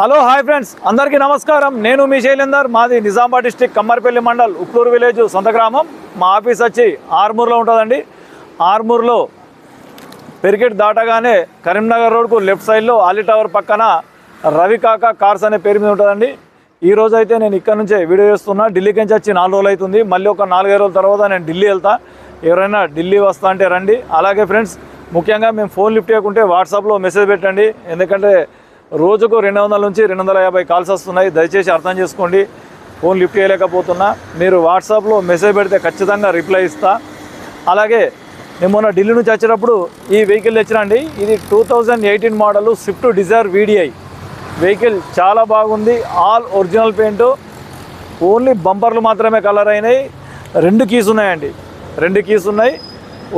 Hello hi friends. అందరికీ నమస్కారం. నేను మీ శైలేందర్ మాది నిజామాబాద్ డిస్టిక్ కమ్మర్పల్లి మండల్ ఉప్లూరు విలేజ్ సొంత గ్రామం. మా ఆఫీస్ వచ్చి ఆర్మూర్లో ఉంటుందండి. ఆర్మూర్లో పెరికెట్ దాటగానే కరీంనగర్ రోడ్కు లెఫ్ట్ సైడ్లో ఆలి టవర్ పక్కన రవికాక కార్స్ అనే పేరు మీద ఉంటుందండి. ఈ రోజు అయితే నేను ఇక్కడ నుంచే వీడియో చేస్తున్నా. ఢిల్లీకి నుంచి వచ్చి నాలుగు రోజులు అవుతుంది. మళ్ళీ ఒక నాలుగైదు రోజుల తర్వాత నేను ఢిల్లీ వెళ్తా. ఎవరైనా ఢిల్లీ వస్తా అంటే రండి. అలాగే ఫ్రెండ్స్ ముఖ్యంగా మేము ఫోన్ లిఫ్ట్ చేయకుంటే వాట్సాప్లో మెసేజ్ పెట్టండి. ఎందుకంటే రోజుకు రెండు వందల నుంచి రెండు వందల యాభై కాల్స్ వస్తున్నాయి. దయచేసి అర్థం చేసుకోండి. ఫోన్ లిఫ్ట్ చేయలేకపోతున్నా. మీరు వాట్సాప్లో మెసేజ్ పెడితే ఖచ్చితంగా రిప్లై ఇస్తా. అలాగే నేను మొన్న ఢిల్లీ నుంచి వచ్చేటప్పుడు ఈ వెహికల్ తెచ్చినండి. ఇది two thousand eighteen model Swift Dzire VDI vehicle చాలా బాగుంది. ఆల్ ఒరిజినల్ పెయింట్ ఓన్లీ బంపర్లు మాత్రమే కలర్ అయినాయి. రెండు కీస్ ఉన్నాయండి. రెండు కీస్ ఉన్నాయి.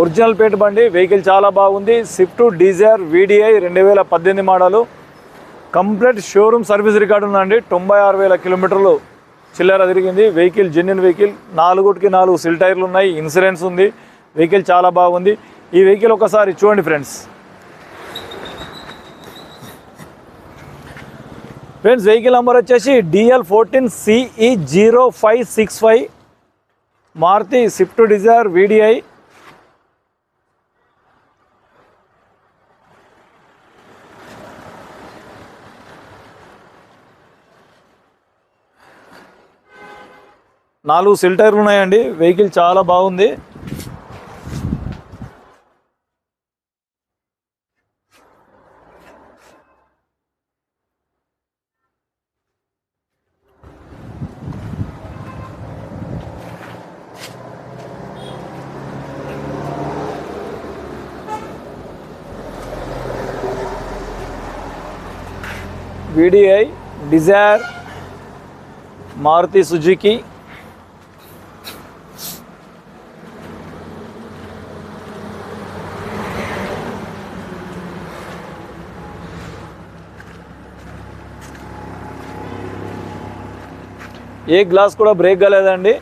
ఒరిజినల్ పెయింట్ బండి. వెహికల్ చాలా బాగుంది. స్విఫ్ట్ డిజైర్ వీడిఐ రెండు వేల పద్దెనిమిది model complete showroom service record ఉందండి. తొంభై ఆరు వేల కిలోమీటర్లు చిల్లర తిరిగింది. వెహికల్ జెన్యున్ వెహికల్ నాలుగుటికి నాలుగు సిల్ టైర్లు ఉన్నాయి. ఇన్సూరెన్స్ ఉంది. వెహికల్ చాలా బాగుంది. ఈ వెహికల్ ఒకసారి చూడండి ఫ్రెండ్స్ ఫ్రెండ్స్ వెహికల్ నెంబర్ వచ్చేసి DL fourteen CE zero five six five Maruti Swift Dzire VDI నాలుగు సిల్ టైర్లు ఉన్నాయండి. వెహికల్ చాలా బాగుంది. వీడిఐ డిజైర్ మారుతి సుజుకి ఏ గ్లాస్ కూడా బ్రేక్ కాలేదండి.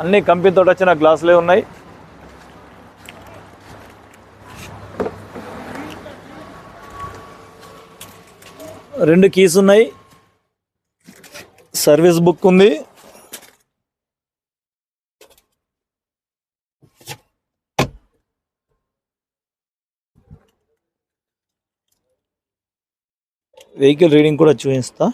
అన్ని కంపెనీతో వచ్చిన గ్లాసులే ఉన్నాయి. రెండు కీస్ ఉన్నాయి. సర్వీస్ బుక్ ఉంది. వెహికల్ రీడింగ్ కూడా చూపిస్తా.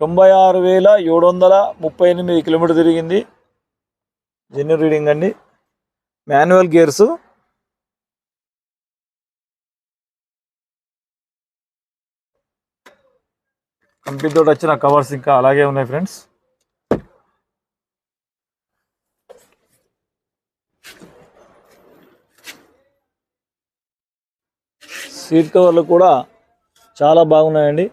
తొంభై ఆరు వేల ఏడు వందల ముప్పై ఎనిమిది కిలోమీటర్ తిరిగింది. జెన్యూ రీడింగ్ అండి. మాన్యువల్ గేర్స్ కంపెనీతో తోటి వచ్చిన కవర్స్ ఇంకా అలాగే ఉన్నాయి ఫ్రెండ్స్ సీట్ కవర్లు కూడా చాలా బాగున్నాయండి.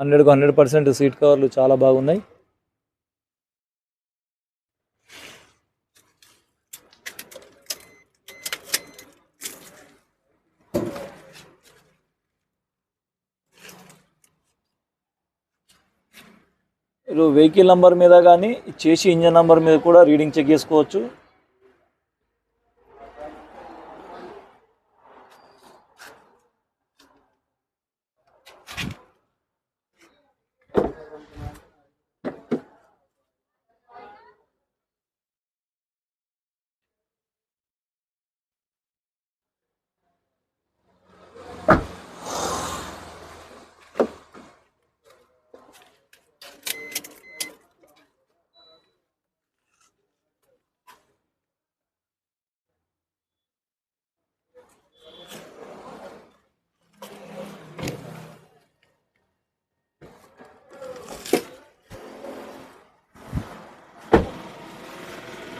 హండ్రెడ్కు హండ్రెడ్ పర్సెంట్ సీట్ కవర్లు చాలా బాగున్నాయి. మీరు వెహికల్ నంబర్ మీద కానీ చేసి ఇంజన్ నంబర్ మీద కూడా రీడింగ్ చెక్ చేసుకోవచ్చు.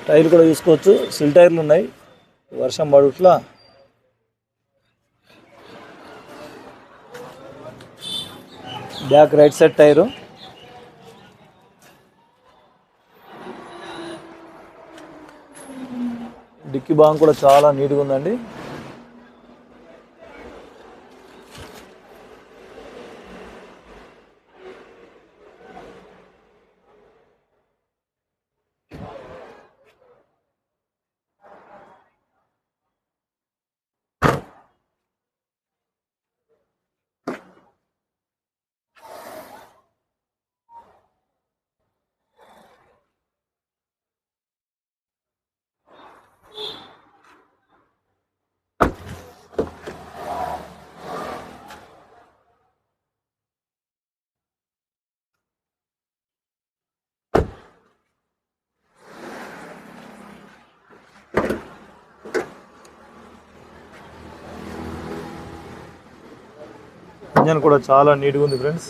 టైర్లు కూడా చూసుకోవచ్చు. సిల్ టైర్లు ఉన్నాయి. వర్షం పడుట్లా. Back right side tyre. Dicky బాంగ్ కూడా చాలా నీట్గా ఉందండి. ఇంజన్ కూడా చాలా నీట్గా ఉంది ఫ్రెండ్స్.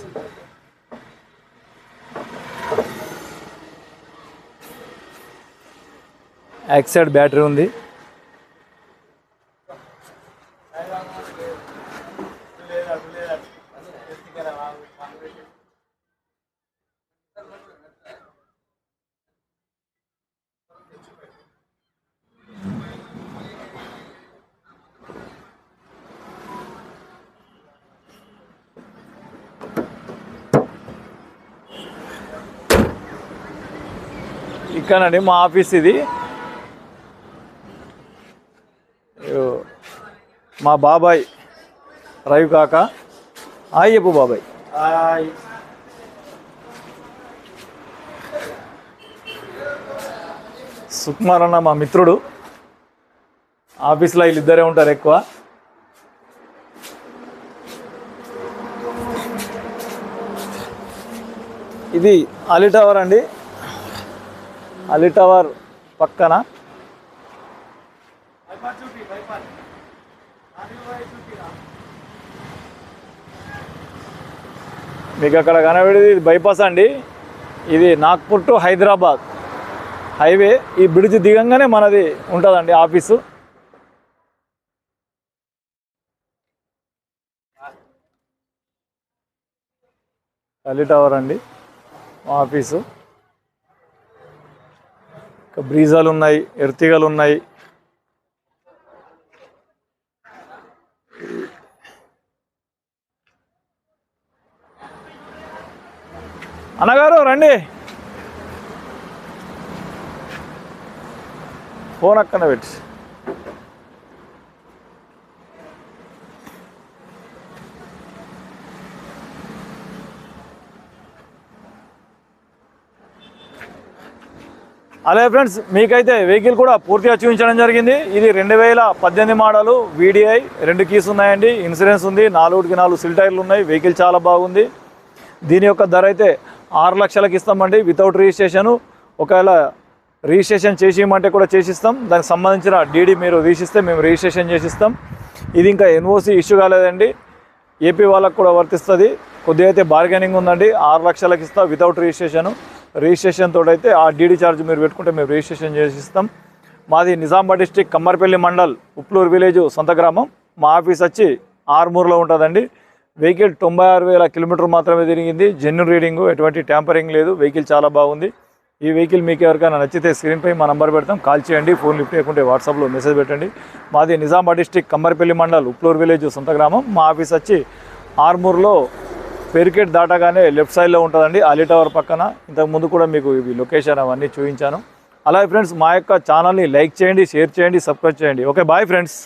యాక్సైడ్ బ్యాటరీ ఉంది. ఇక్కడండి మా ఆఫీస్ ఇది. మా బాబాయ్ రవి కాక. హాయ్ చెప్పు బాబాయ్. సుకుమార్ అన్న మా మిత్రుడు. ఆఫీస్లో వీళ్ళిద్దరే ఉంటారు ఎక్కువ. ఇది అలీ టవర్ అండి. అలీ టవర్ పక్కన. మీకు అక్కడ కనబడేది ఇది బైపాస్ అండి. ఇది నాగ్పూర్ టు హైదరాబాద్. హైవే ఈ బ్రిడ్జ్ దిగంగానే మనది ఉంటుందండి ఆఫీసు. అలీ టవర్ అండి ఆఫీసు. బ్రీజాలు ఉన్నాయి ఎర్తిగలు ఉన్నాయి అన్నగారు రండి. ఫోన్ అక్కడ పెట్టి. అలాగే ఫ్రెండ్స్ మీకైతే వెహికల్ కూడా పూర్తిగా చూపించడం జరిగింది. ఇది రెండు వేల పద్దెనిమిది మోడలు వీడిఐ రెండు కీస్ ఉన్నాయండి ఇన్సూరెన్స్ ఉంది నాలుగుకి నాలుగు సిల్ టైర్లు ఉన్నాయి వెహికల్ చాలా బాగుంది. దీని యొక్క ధర అయితే ఆరు లక్షలకు ఇస్తామండి వితౌట్ రిజిస్ట్రేషను ఒకవేళ రిజిస్ట్రేషన్ చేసి ఇవ్వమంటే కూడా చేసిస్తాం. దానికి సంబంధించిన డీడీ మీరు తీసిస్తే మేము రిజిస్ట్రేషన్ చేసిస్తాం. ఇది ఇంకా ఎన్ఓసి ఇష్యూ కాలేదండి. ఏపీ వాళ్ళకు కూడా వర్తిస్తుంది. కొద్దిగా అయితే బార్గెనింగ్ ఉందండి. ఆరు లక్షలకు ఇస్తా వితౌట్ రిజిస్ట్రేషన్ రిజిస్ట్రేషన్ తోటి అయితే ఆ డీడీ ఛార్జ్ మీరు పెట్టుకుంటే మేము రిజిస్ట్రేషన్ చేసి ఇస్తాం మాది నిజామాబాద్ డిస్టిక్ కమ్మర్పల్లి మండల్ ఉప్లూరు విలేజ్ సొంత గ్రామం. మా ఆఫీస్ వచ్చి ఆర్మూర్లో ఉంటుందండి. వెహికల్ తొంభై ఆరు వేల కిలోమీటర్ మాత్రమే తిరిగింది. జెన్యున్ రీడింగు ఎటువంటి ట్యాంపరింగ్ లేదు. వెహికల్ చాలా బాగుంది. ఈ వెహికల్ మీకు ఎవరికైనా నచ్చితే స్క్రీన్పై మా నంబర్ పెడతాం. కాల్ చేయండి ఫోన్ లిఫ్ట్ చేయకుంటే వాట్సాప్లో మెసేజ్ పెట్టండి. మాది నిజామాబాద్ డిస్టిక్ కమ్మర్పల్లి మండల్ ఉప్లూరు విలేజ్ సొంత గ్రామం. మా ఆఫీస్ వచ్చి ఆర్మూర్లో పెరికెట్ దాటగానే లెఫ్ట్ సైడ్లో ఉంటుందండి. అలీ టవర్ పక్కన. ఇంతకు ముందు కూడా మీకు ఇవి లొకేషన్ అవన్నీ చూపించాను. అలాగే ఫ్రెండ్స్ మా యొక్క ఛానల్ని లైక్ చేయండి షేర్ చేయండి సబ్స్క్రైబ్ చేయండి. Okay bye friends